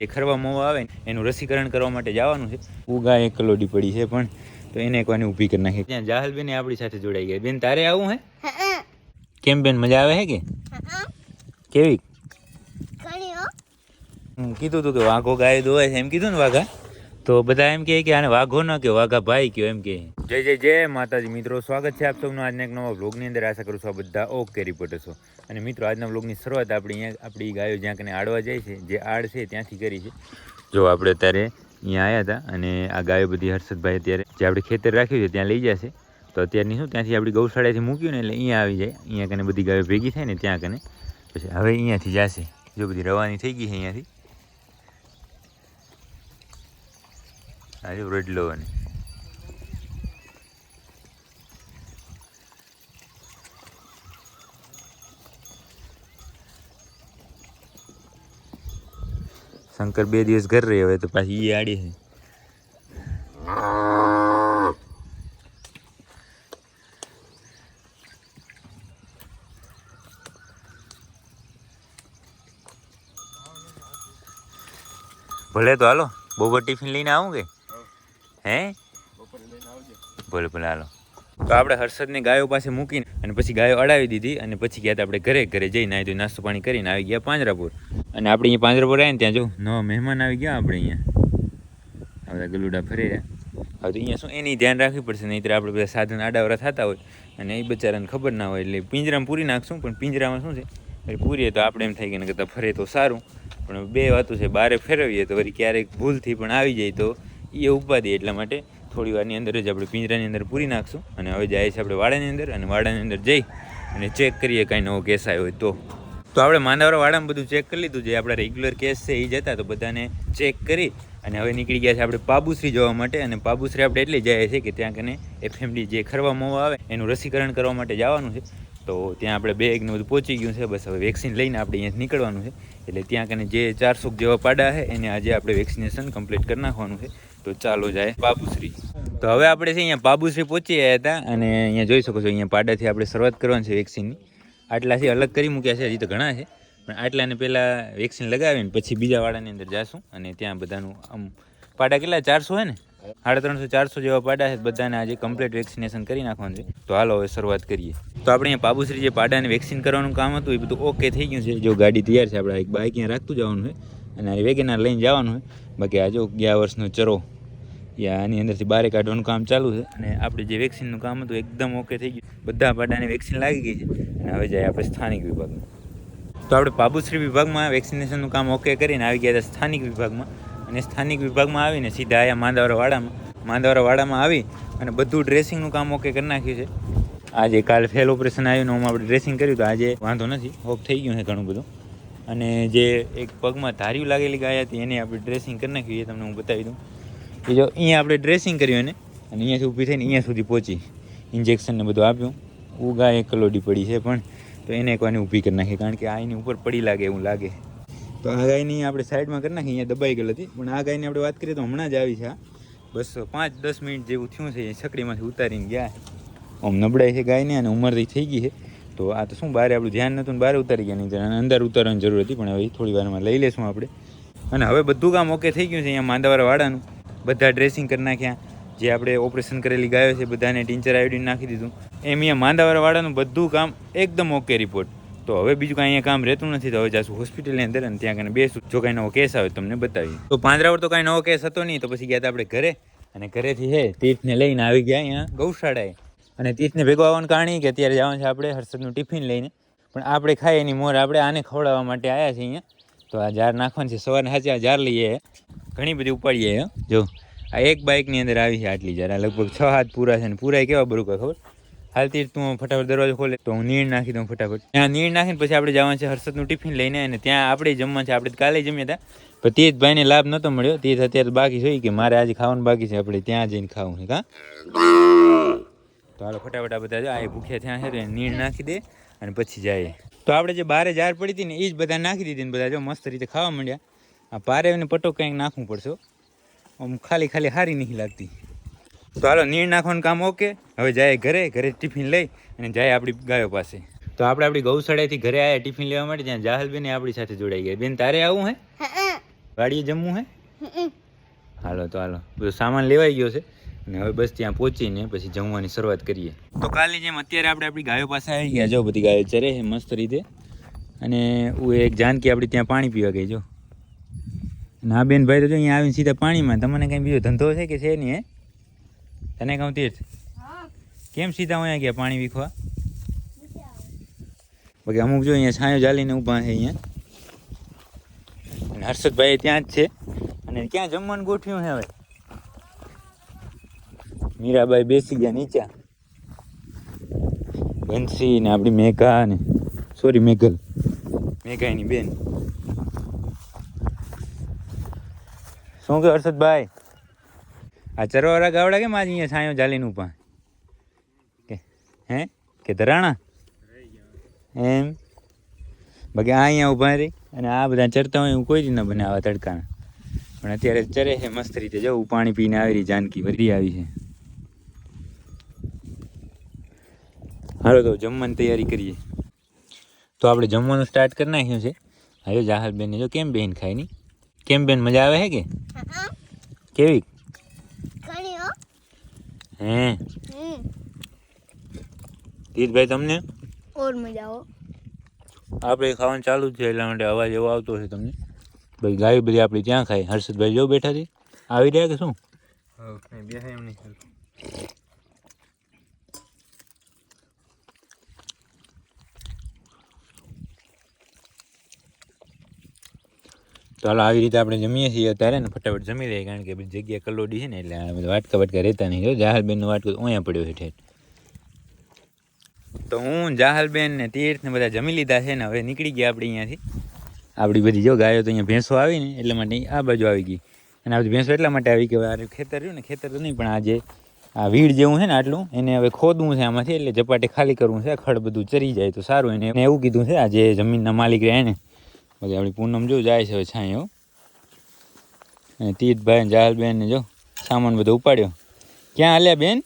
એ ખરવા મોવા આવે ને એનું રસીકરણ કરવા માટે જવાનું છે. ઉગા એક કલોડી પડી છે પણ તો એને એકવાની ઊભી કરી નાખી. ત્યાં જાહલ બેન આપણી સાથે જોડાઈ ગયા. બેન તારે આવું હે? કેમ બેન મજા આવે હે કે? કેવી? હું. કીધું તું કે વાઘો ગાય દોવાય છે. એમ કીધું ને વાઘા? તો બધા એમ કહે કે આને વાઘો ન કે વાઘા ભાઈ કયો એમ કહે. જય જય જય માતાજી. મિત્રો, સ્વાગત છે આપ સૌનું. આજના એક નવા વ્લોગની અંદર આશા કરું છું આ બધા ઓકે રિપોર્ટર છો. અને મિત્રો, આજના વ્લોગની શરૂઆત આપણી અહીંયા, આપણી ગાયો જ્યાં કને આડવા જાય છે, જે આડ છે ત્યાંથી કરી છે. જો આપણે અત્યારે અહીંયા આવ્યા હતા અને આ ગાયો બધી હર્ષદભાઈ અત્યારે, જે આપણે ખેતર રાખ્યું છે ત્યાં લઈ જશે તો અત્યારની શું, ત્યાંથી આપણી ગૌશાળાથી મૂક્યું ને એટલે અહીંયા આવી જાય. અહીંયા કને બધી ગાયો ભેગી થાય ને ત્યાં કને. પછી હવે અહીંયાથી જશે. જો બધી રવાની થઈ ગઈ છે અહીંયાથી. આજે રોટલો અને શંકર બે દિવસ ઘર રહી હવે તો પાછી ઈ આડી છે ભલે તો હાલો બપોર ટિફિન લઈને આવું કે હે? ભલે ભલે હાલો. તો આપણે હર્ષદને ગાયો પાસે મૂકીને અને પછી ગાયો અડાવી દીધી અને પછી ગયા આપણે ઘરે ઘરે જઈને આવી નાસ્તો પાણી કરીને આવી ગયા પાંજરાપુર. અને આપણે અહીંયા પાંજરાપુર આવીને ત્યાં જો નવા મહેમાન આવી ગયા આપણે અહીંયા. બધા ગલુડા ફરી રહ્યા. હવે તો અહીંયા શું, એની ધ્યાન રાખવી પડશે, નહીંતર આપણે બધા સાધન આડાવરા થતા હોય. અને એ બચારાને ખબર ના હોય, એટલે પિંજરામાં પૂરી નાખશું, પણ પિંજરામાં શું છે? પૂરીએ તો આપણે એમ થાય કે કરતાં ફરે તો સારું. પણ બે વાતો છે, બારે ફેરવીએ તો વળી ક્યારેક ભૂલથી પણ આવી જાય તો એ ઉપાધિ. એટલા માટે થોડી વારની અંદર જ આપણે પિંજરાની અંદર પૂરી નાખશું અને હવે જાય છે આપણે વાડાની અંદર અને વાડાની અંદર જઈ અને ચેક કરીએ કાંઈ નવો કેસ આવ્યો હોય તો. તો આપણે માંદાવરા વાડામાં બધું ચેક કરી લીધું. જે આપણા રેગ્યુલર કેસ છે એ જતા તો બધાને ચેક કરી અને હવે નીકળી ગયા છે આપણે પાબુશ્રી જવા માટે. અને પાબુશ્રી આપણે એટલે જાય છે કે ત્યાં કને એફએમડી જે ખરવા મોવા આવે એનું રસીકરણ કરવા માટે જવાનું છે. તો ત્યાં આપણે બેગ ને બધું પહોંચી ગયું છે. બસ હવે વેક્સિન લઈને આપણે અહીંયાથી નીકળવાનું છે. એટલે ત્યાં કને જે ચારસો જેવા પાડા છે, એને આજે આપણે વેક્સિનેશન કમ્પ્લીટ કરી નાખવાનું છે. તો ચાલો જાય બાબુશ્રી. તો હવે આપણે છે અહીંયા બાબુશ્રી પહોંચી ગયા હતા અને અહીંયા જોઈ શકો છો, અહીંયા પાડાથી આપણે શરૂઆત કરવાની છે વેક્સિનની આટલાથી અલગ કરી મૂક્યા છે, હજી તો ઘણા છે. પણ આટલાને પહેલાં વેક્સિન લગાવીને પછી બીજા વાડાની અંદર જાશું અને ત્યાં બધાનું આમ, પાડા કેટલા? ચારસો હોય ને? સાડા ત્રણસો, ચારસો જેવા પાડા છે, બધાને આજે કમ્પ્લીટ વેક્સિનેશન કરી નાખવાનું છે. તો હાલો, હવે શરૂઆત કરીએ. તો આપણે અહીંયા બાબુશ્રી જે પાડાને વેક્સિન કરવાનું કામ હતું, એ બધું ઓકે થઈ ગયું છે. જો ગાડી તૈયાર છે, આપણે એક બાઇક અહીંયા રાખતું જવાનું છે અને આ વેગેનાર લઈને જવાનું છે. બાકી આ જો ગયા વર્ષનો ચરો યા આની અંદરથી બારે કાઢવાનું કામ ચાલુ છે. અને આપણે જે વેક્સિનનું કામ હતું, એકદમ ઓકે થઈ ગયું. બધા પાડાને વેક્સિન લાગી ગઈ છે. અને હવે જાય આપણે સ્થાનિક વિભાગમાં. તો આપણે પાબુશ્રી વિભાગમાં વેક્સિનેશનનું કામ ઓકે કરીને આવી ગયા હતા સ્થાનિક વિભાગમાં. અને સ્થાનિક વિભાગમાં આવીને સીધા આવ્યા માંદાવરા વાડામાં આવી અને બધું ડ્રેસિંગનું કામ ઓકે કરી નાખ્યું છે. આજે કાલ ફેલ ઓપરેશન આવ્યું હું આપણે ડ્રેસિંગ કર્યું તો આજે વાંધો નથી હોપ થઈ ગયું છે ઘણું બધું. અને જે એક પગમાં ધાર્યું લાગેલી ગાય હતી એને આપણે ડ્રેસિંગ કરી નાખ્યું, એ તમને હું બતાવી દઉં. એ જો અહીંયા આપણે ડ્રેસિંગ કર્યું એને, અને અહીંયાથી ઊભી થઈને અહીંયા સુધી પહોંચી. ઇન્જેક્શન ને બધું આપ્યું. ઉગા એક કલોડી પડી છે પણ, તો એને એકવાની ઊભી કરી નાખી, કારણ કે આ એની ઉપર પડી લાગે એવું લાગે. તો આ ગાયની આપણે સાઈડમાં કરી નાખી, અહીંયા દબાઈ ગયેલ હતી. પણ આ ગાયની આપણે વાત કરીએ તો હમણાં જ આવી છે બસો પાંચ દસ મિનિટ જેવું થયું છે એ છકડીમાંથી ઉતારીને ગયા. આમ નબળાઈ છે ગાયને અને ઉંમરથી થઈ ગઈ છે. તો આ તો શું બહાર આપણું ધ્યાન નહોતું બહાર ઉતારી ગયા નહીં અને અંદર ઉતારવાની જરૂર હતી, પણ હવે થોડી વારમાં લઈ લેશું આપણે. અને હવે બધું કામ ઓકે થઈ ગયું છે અહીંયા માંદાવાળાવાળાનું બધા ડ્રેસિંગ કરી નાખ્યા. જે આપણે ઓપરેશન કરેલી ગાયો છે, બધાને ટીંચર આયોડીન નાખી દીધું. એમ અહીંયા માંદાવાળાવાળાનું બધું કામ એકદમ ઓકે રિપોર્ટ તો હવે બીજું કાંઈ અહીંયા કામ રહેતું નથી તો હવે જાશું હોસ્પિટલની અંદર અને ત્યાં કને બેસું. જો કાંઈ નવો કેસ આવે તમને બતાવીએ તો પાંજરાવર તો કાંઈ નવો કેસ હતો નહીં, તો પછી ગયા હતા આપણે ઘરે. અને ઘરેથી હે, તીર્થને લઈને આવી ગયા અહીંયા, ગૌશાળાએ. અને તીર્થને ભેગો આવવાનું કારણ કે અત્યારે જવાનું છે આપણે હર્ષદનું ટિફિન લઈને. પણ આપણે ખાઈએ એની મોર, આપણે આને ખવડાવવા માટે આવ્યા છીએ અહીંયા. તો આ જાર નાખવાનું છે સવારે સાચે આ જાર લઈએ. ઘણી બધી ઉપાડીએ. જો, આ એક બાઇકની અંદર આવી છે આટલી જાર લગભગ છ હાથ પૂરા છે અને પૂરા કેવા બરોબર ખબર? હાલ તીર્થ તું ફટાફટ દરવાજો ખોલે. તો હું નીણ નાખી દઉં ફટાફટ. ત્યાં નીણ નાખીને પછી આપણે જવાનું છે હર્ષદનું ટિફિન લઈને અને ત્યાં આપણે જમવા છે. આપણે કાલે જમ્યા હતા. પણ તે જ ભાઈને લાભ નહોતો મળ્યો. તે જ અત્યારે બાકી જોઈ કે મારે આજે ખાવાનું બાકી છે. આપણે ત્યાં જઈને ખાવું છે કાં તો હાલો ફટાફટ આ બધા જો, આ ભૂખ્યા ત્યાં છે તો નીણ નાખી દે અને પછી જાય. તો આપણે જે બારે જાર પડી હતી ને એ જ બધા નાખી દીધી ને બધા જો મસ્ત રીતે ખાવા માંડ્યા. આ પારે ને પટો કંઈક નાખવું પડશે. આમ ખાલી ખાલી હારી નહીં લાગતી. તો હાલો નીણ નાખવાનું કામ ઓકે. હવે જાય ઘરે ઘરે ટિફિન લઈ અને જાય આપણી ગાયો પાસે. તો આપણે આપણી ગૌશાળાથી ઘરે આવ્યા ટિફિન લેવા માટે ત્યાં જાહલબેન આપણી સાથે જોડાઈ ગયા. બેન તારે આવું હે? વાડીએ જમવું હે? હાલો તો હાલો. બધો સામાન લેવાઈ ગયો છે. અને હવે બસ ત્યાં પહોંચીને પછી જમવાની શરૂઆત કરીએ. તો કાલની જેમ અત્યારે આપણે આપણી ગાયો પાસે આવી ગયા. જો બધી ગાયો ચરે છે મસ્ત રીતે. અને હું એક જાનકી આપણી ત્યાં પાણી પીવા ગઈ જો. અને આ બેન ભાઈ તો જો અહીંયા આવીને સીધા પાણીમાં. તમને કંઈ બીજો ધંધો છે કે છે નહીં હે? તને કહું તીર્થ? કેમ સીધા અહીંયા ગયા પાણી વીખવા? બાકી અમુક જો અહીંયા છાંયો જાલીને ઊભા છે અહીંયા. અને હર્ષદભાઈ ત્યાં જ છે. અને ક્યાં જમવાનું ગોઠવ્યું છે હવે? મીરાબાઈ બેસી ગયા નીચે. બંસી ને આપણી મેઘા ને. સોરી મેઘલ. મેઘાની બેન. શું કે હર્ષદભાઈ? આ ચરવાળા ગાવડા કેમ આજે અહીંયા છાંયો જાલીનું પણ કે હે? કે ધરાણા? એમ? બાકી આ અહીંયા ઊભા રહી અને આ બધા ચરતા હોય એવું કોઈ જ ન બને આવા તડકાના. પણ અત્યારે ચરે છે મસ્ત રીતે. જવું પાણી પીને આવી રહી જાનકી વધી આવી છે. હાલો તો જમવાની તૈયારી કરીએ. તો આપણે જમવાનું સ્ટાર્ટ કરી નાખ્યું છે. હવે જાહલ બેન જો કેમ બેન ખાય નહીં? કેમ બેન મજા આવે છે કે? કેવી? હમ. તીર્થભાઈ તમને? ઓર મજા આવો આપણે ખાવાનું ચાલુ છે એટલા માટે અવાજ એવો આવતો છે તમને. ભાઈ ગાય બધી આપણે ત્યાં ખાય? હર્ષદભાઈ જો બેઠા છે. આવી રહ્યા કે શું? બેસા એમ નહીં. તો હાલો, આવી રીતે આપણે જમીએ છીએ અત્યારે ને ફટાફટ જમી લઈએ, કારણ કે બધી જગ્યા કલોડી છે ને, એટલે આ વાટકા વાટકા રહેતા નહીં. જો, જાહલબેનનો વાટકો અહીંયા પડ્યો છે ઠેઠ. તો હું, જાહલબેન ને તીર્થ ને બધા જમી લીધા છે ને, હવે નીકળી ગયા આપણે અહીંયાથી. આપણી બધી જો ગાયો તો અહીંયા ભેંસો આવી ને, એટલે માટે આ બાજુ આવી ગઈ. અને આ બધી ભેંસો એટલા માટે આવી કે આ ખેતર રહ્યું ને, ખેતર તો નહીં, પણ આ જે આ વીડ જેવું છે ને આટલું, એને હવે ખોદવું છે આમાંથી, એટલે ઝપાટે ખાલી કરવું છે, ખડ બધું ચરી જાય તો સારું, એને એને એવું કીધું છે, આ જે જમીનના માલિક રહે ને બાકી આપણી પૂનમ જો જાય છે હવે છાંયો અને તીર્થભાઈ ને જાહલબેન ને જો સામાન બધો ઉપાડ્યો. ક્યાં હાલ્યા બેન?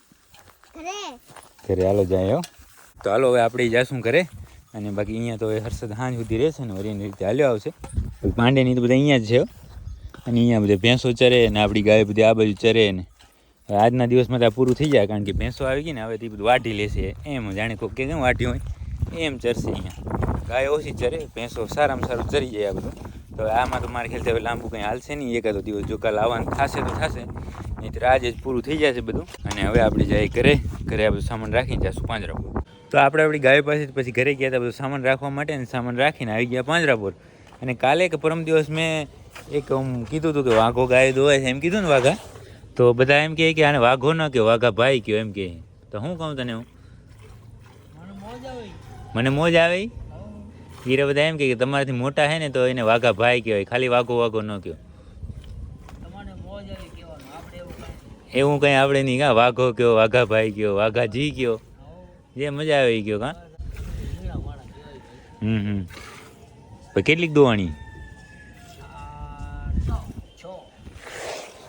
ઘરે. હાલો જાય હો. તો હાલો હવે આપણે જાશું કરે અને બાકી અહીંયા તો હવે હર્ષદ હાંજ સુધી રહેશે ને વળી રીતે હાલ્યો આવશે. પાંડેની તો બધા અહીંયા જ છે અને અહીંયા બધા ભેંસો ચરે ને આપણી ગાય બધી આ બાજુ ચરે ને. આજના દિવસમાં તો આ પૂરું થઈ જાય કારણ કે ભેંસો આવી ગઈ ને હવે તે બધું વાટી લેશે. એમ જાણે કોક કે કેમ વાટી હોય? એમ ચરશે અહીંયા. ગાય ઓછી ચરે ભેંસો સારામાં સારું ચરી જાય આ બધું. તો આમાં તો મારે ખ્યાલથી હવે લાંબુ કંઈ હાલશે નહીં. એકાદો દિવસ જો કાલ આવવાનું થશે તો થશે. નહીં તો આજે જ પૂરું થઈ જશે બધું. અને હવે આપણે જાય ઘરે. ઘરે આ બધું સામાન રાખીને જઈશું પાંજરાપુર. તો આપણે આપણી ગાય પાસે પછી ઘરે ગયા હતા બધું સામાન રાખવા માટે અને સામાન રાખીને આવી ગયા પાંજરાપુર. અને કાલે કે પરમ દિવસ મેં એક કીધું હતું કે વાઘો ગાય દોવાય છે. એમ કીધું ને વાઘા. તો બધા એમ કહે કે આને વાઘો ન કે વાઘા ભાઈ કયો એમ કહે. તો હું કહું તને હું? મને મોજ આવે? હીરા બધા એમ કે તમારાથી મોટા છે ને તો એને વાઘા ભાઈ કહેવાય. ખાલી વાઘો વાઘો ન કયો એવું કંઈ આપણે નહીં કા? વાઘો કયો વાઘા ભાઈ કયો વાઘા જી કયો. જે મજા આવે એ કયો કા? હમ હમ. કેટલીક દોવાણી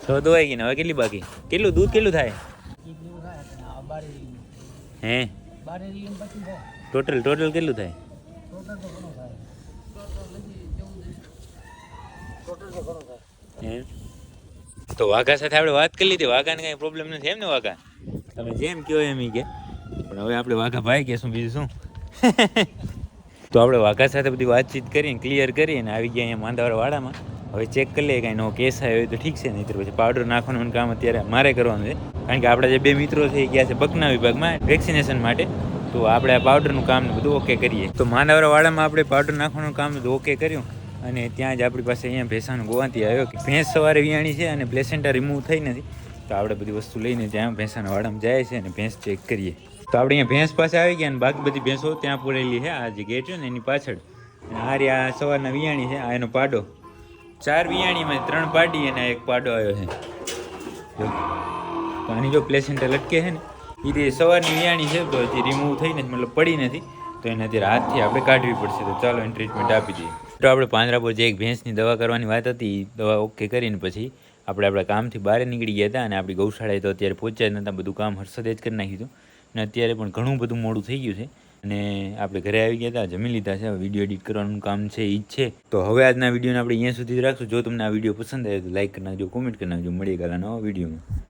છ દોવાઈ ગઈ ને હવે કેટલી બાકી? કેટલું દૂધ કેટલું થાય? હે? ટોટલ ટોટલ કેટલું થાય? તો વાઘા સાથે આપણે વાત કરી લીધી. વાઘાને કઈ પ્રોબ્લેમ નથી. એમ ને વાઘા? તમે જેમ કહો એમ કે. પણ હવે આપણે વાઘા ભાઈ કહેશું બીજું શું? તો આપણે વાઘા સાથે બધી વાતચીત કરીને ક્લિયર કરીને આવી ગયા અહીંયા માંદાવાળા વાડામાં. હવે ચેક કરી લઈએ, કાંઈ નવો કેસ આવ્યો હોય તો ઠીક છે, નહીં પછી પાવડર નાખવાનું કામ અત્યારે મારે કરવાનું છે. કારણ કે આપણા જે બે મિત્રો છે, એ ગયા છે બકના વિભાગમાં વેક્સિનેશન માટે. તો આપણે આ પાવડરનું કામ બધું ઓકે કરીએ. તો માંદાવાળા વાડામાં આપણે પાવડર નાખવાનું કામ બધું ઓકે કર્યું. અને ત્યાં જ આપણી પાસે અહીંયા ભેંસાનું ગોવાથી આવ્યો કે ભેંસ સવારે વિયાણી છે અને પ્લેસેન્ટા રિમૂવ થઈ નથી. તો આપણે બધી વસ્તુ લઈને ત્યાં ભેંસાના વાડામાં જાય છે અને ભેંસ ચેક કરીએ. તો આપણે અહીંયા ભેંસ પાસે આવી ગયા અને બાકી બધી ભેંસો ત્યાં પૂરેલી છે. આ જે ગેટ છે ને એની પાછળ. અને આ રહ્યા સવારના વિયાણી છે, આ એનો પાડો. ચાર વિયાણીમાં ત્રણ પાડી અને એક પાડો આવ્યો છે. આની જો પ્લેસેન્ટા લટકે છે ને એ રીતે સવારની વિયાણી છે, તો હજી રિમૂવ થઈ નથી, મતલબ પડી નથી. તો એને અત્યારે હાથથી આપણે કાઢવી પડશે, તો ચાલો એને ટ્રીટમેન્ટ આપી દઈએ. તો આપણે પાંજરાપુર જે એક ભેંસની દવા કરવાની વાત હતી દવા ઓકે કરીને પછી આપણે આપણા કામથી બહાર નીકળી ગયા હતા અને આપણી ગૌશાળાએ તો અત્યારે પહોંચ્યા જ નહોતા બધું કામ હર્ષદે જ કરી નાખ્યું હતું. અને અત્યારે પણ ઘણું બધું મોડું થઈ ગયું છે. અને આપણે ઘરે આવી ગયા હતા, જમી લીધા છે વીડિયો એડિટ કરવાનું કામ છે એ જ છે. તો હવે આજના વિડીયોને આપણે અહીંયા સુધી જ રાખશું. જો તમને આ વીડિયો પસંદ આવે તો લાઇક કરી નાખજો કોમેન્ટ કરી નાખજો. મળીએ કાલા નવા વિડીયોમાં.